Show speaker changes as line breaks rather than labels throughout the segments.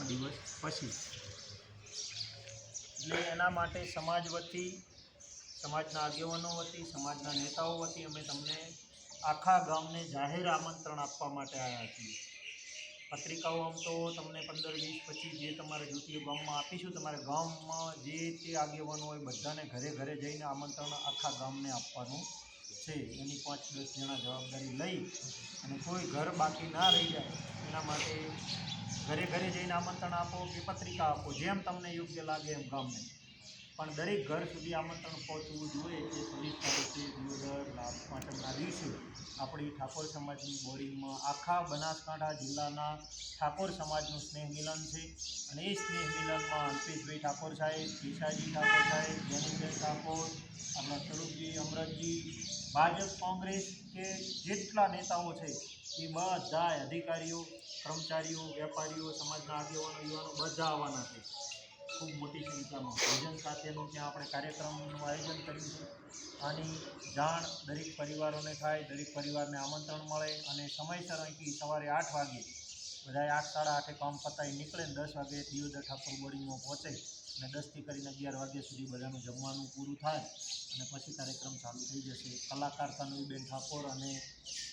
ત્રણ દિવસ પછી. એટલે એના માટે સમાજ વતી, સમાજના આગેવાનો વતી, સમાજના નેતાઓ વતી અમે તમને આખા ગામને જાહેર આમંત્રણ આપવા માટે આવ્યા છીએ. પત્રિકાઓ આમ તો તમને પંદર, વીસ પચીસ જે તમારે જોતી ગામમાં આપીશું, તમારે ગામમાં જે તે આગેવાનો હોય બધાને ઘરે ઘરે જઈને આમંત્રણ આખા ગામને આપવાનું છે. એની પાંચ, દસ જણા જવાબદારી લઈ અને કોઈ ઘર બાકી ના રહી જાય, એના માટે ઘરે ઘરે જઈને આમંત્રણ આપો, કે પત્રિકા આપો, જેમ તમને યોગ્ય લાગે એમ ગામને. પણ દરેક ઘર સુધી આમંત્રણ પહોંચવું જોઈએ એ છવ્વીસ તારીખે દિયોદર લાભ પાંચમના દિવસે આપણી ઠાકોર સમાજની બોરિંગમાં આખા બનાસકાંઠા જિલ્લાના ઠાકોર સમાજનું સ્નેહ મિલન છે. અને એ સ્નેહ મિલનમાં અલ્પેશભાઈ ઠાકોર સાહેબ, કેશાજી ઠાકોર સાહેબ જેનીબેન ઠાકોર, આપણા સ્વરૂપજી અમરતજી, ભાજપ કોંગ્રેસ કે જેટલા નેતાઓ છે, એ બધા અધિકારીઓ, કર્મચારીઓ, વેપારીઓ, સમાજના આગેવાનો, યુવાનો બધા આવવાના છે. સંખ્યામાં ભોજન સાથેનું ત્યાં આપણે કાર્યક્રમનું આયોજન કર્યું છે આની જાણ દરેક પરિવારોને થાય, દરેક પરિવારને આમંત્રણ મળે અને સમયસર અહીંથી સવારે આઠ વાગે બધાએ આઠ સાડા આઠે કામ પતાવી નીકળે દસ વાગે દિયોદર ઠાકોર બોર્ડિંગમાં પહોંચે. અને દસથી કરીને અગિયાર વાગ્યા સુધી બધાનું જમવાનું પૂરું થાય અને પછી કાર્યક્રમ ચાલુ થઈ જશે. કલાકાર તનુબેન ઠાકોર અને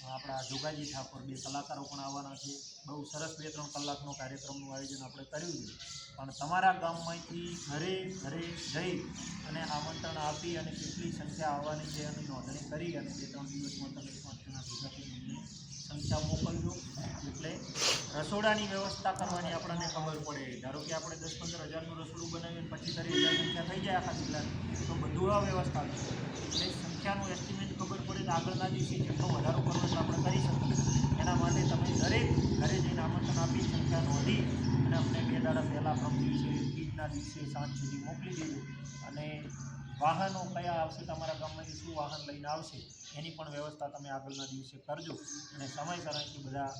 આપણા જોગાજી ઠાકોર બે કલાકારો પણ આવવાના છે. બહુ સરસ બે ત્રણ કલાકનો કાર્યક્રમનું આયોજન આપણે કર્યું છે. પણ તમારા ગામમાંથી ઘરે ઘરે જઈ અને આમંત્રણ આપી અને કેટલી સંખ્યા આવવાની છે એની નોંધણી કરી અને બે ત્રણ દિવસમાં તમે પાંચ જણા ભેગા સંખ્યા મોકલજો એટલે રસોડાની વ્યવસ્થા કરવાની આપણને ખબર પડે. ધારો કે આપણે દસ પંદર હજારનું રસોડું બનાવીએ પછી તરી હજાર સંખ્યા થઈ જાય આખા જિલ્લાની, તો બધું આ વ્યવસ્થા એટલે સંખ્યાનું એસ્ટિમેટ ખબર પડે તો આગળના દિવસે જેટલો વધારો કરવો એટલો આપણે કરી શકીએ. એના માટે તમે દરેક ઘરે જઈને આમંત્રણ આપી સંખ્યા નોંધી અને અમને બે દાડા પહેલાં પ્રમ દિવસે ઈદના દિવસે સાંજ સુધી મોકલી દીધું. અને વાહનો કયા આવશે, તમારા ગામમાંથી શું વાહન લઈને આવશે, એની પણ વ્યવસ્થા તમે આગળના દિવસે કરજો. અને સમયસર અહીંથી બધા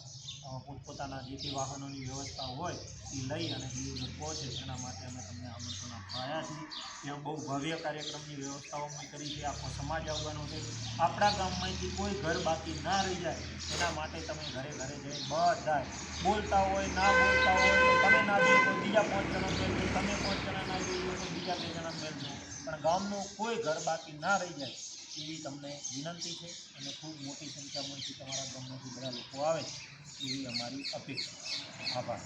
પોતપોતાના જે તે વાહનોની વ્યવસ્થા હોય, એ લઈ અને દીવને પહોંચે. એના માટે અમે તમને આમંત્રણ આપવાયા છીએ. ત્યાં બહુ ભવ્ય કાર્યક્રમની વ્યવસ્થાઓ અમે કરી છે. આખો સમાજ આવવાનો છે. આપણા ગામમાંથી કોઈ ઘર બાકી ના રહી જાય, એના માટે તમે ઘરે ઘરે જઈને બધા બોલતા હોય, ના બોલતા હોય તમે ના જોઈએ તો બીજા પાંચ જણા મેળવો તમે પાંચ જણા ના જોઈએ તો બીજા બે જણા મેળવો પણ ગામનું કોઈ ઘર બાકી ના રહી જાય એવી તમને વિનંતી છે અને ખૂબ મોટી સંખ્યામાંથી તમારા ગામમાંથી બધા લોકો આવે એવી અમારી અપેક્ષા. આભાર.